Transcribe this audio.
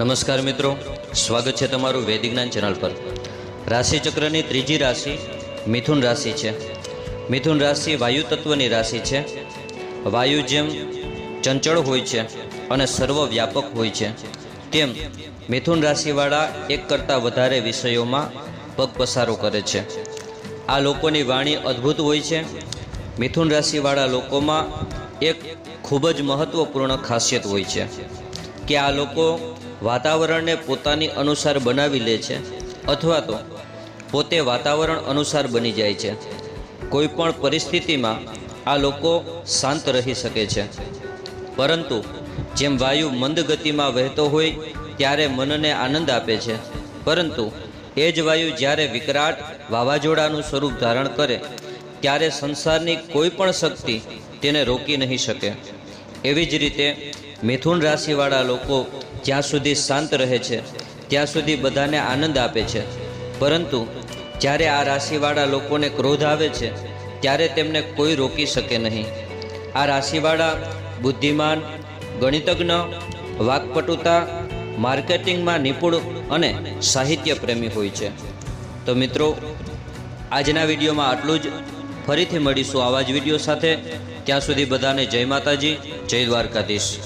નમસ્કાર મિત્રો, સ્વાગત છે તમારું વૈદિક જ્ઞાન ચેનલ પર. રાશિચક્રની ત્રીજી રાશિ મિથુન રાશિ છે. મિથુન રાશિ વાયુ તત્વની રાશિ છે. વાયુ જેમ ચંચળ હોય છે અને સર્વવ્યાપક હોય છે. તેમ મિથુન રાશિવાળા એક કરતાં વધારે વિષયોમાં પગ પસારો કરે છે. આ લોકોની વાણી અદ્ભુત હોય છે. મિથુન રાશિવાળા લોકોમાં એક ખૂબ જ મહત્વપૂર્ણ ખાસિયત હોય છે કે આ લોકો વાતાવરણને પોતાની અનુસાર બનાવી લે છે અથવા તો પોતે વાતાવરણ અનુસાર બની જાય છે. કોઈ પણ પરિસ્થિતિમાં આ લોકો શાંત રહી શકે છે. પરંતુ જેમ વાયુ મંદ ગતિમાં વહેતો હોય ત્યારે મનને આનંદ આપે છે. પરંતુ એ જ વાયુ જ્યારે વિકરાટ વાવાઝોડાનું સ્વરૂપ ધારણ કરે, ત્યારે સંસારની કોઈ પણ શક્તિ તેને રોકી નહીં શકે. એવી જ રીતે મિથુન રાશિવાળા લોકો જ્યાં સુધી શાંત રહે છે, ત્યાં સુધી બધાને આનંદ આપે છે. પરંતુ જ્યારે આ રાશિવાળા લોકોને ક્રોધ આવે છે, ત્યારે તેમને કોઈ રોકી શકે નહીં. આ રાશિવાળા બુદ્ધિમાન, ગણિતજ્ઞ, વાકપટુતા, માર્કેટિંગમાં નિપુણ અને સાહિત્ય પ્રેમી હોય છે. તો મિત્રો, આજના વિડીયોમાં આટલું જ. ફરીથી મળીશું આવા જ વીડિયો સાથે. ત્યાં સુધી બધાને જય માતાજી, જય દ્વારકાધીશ.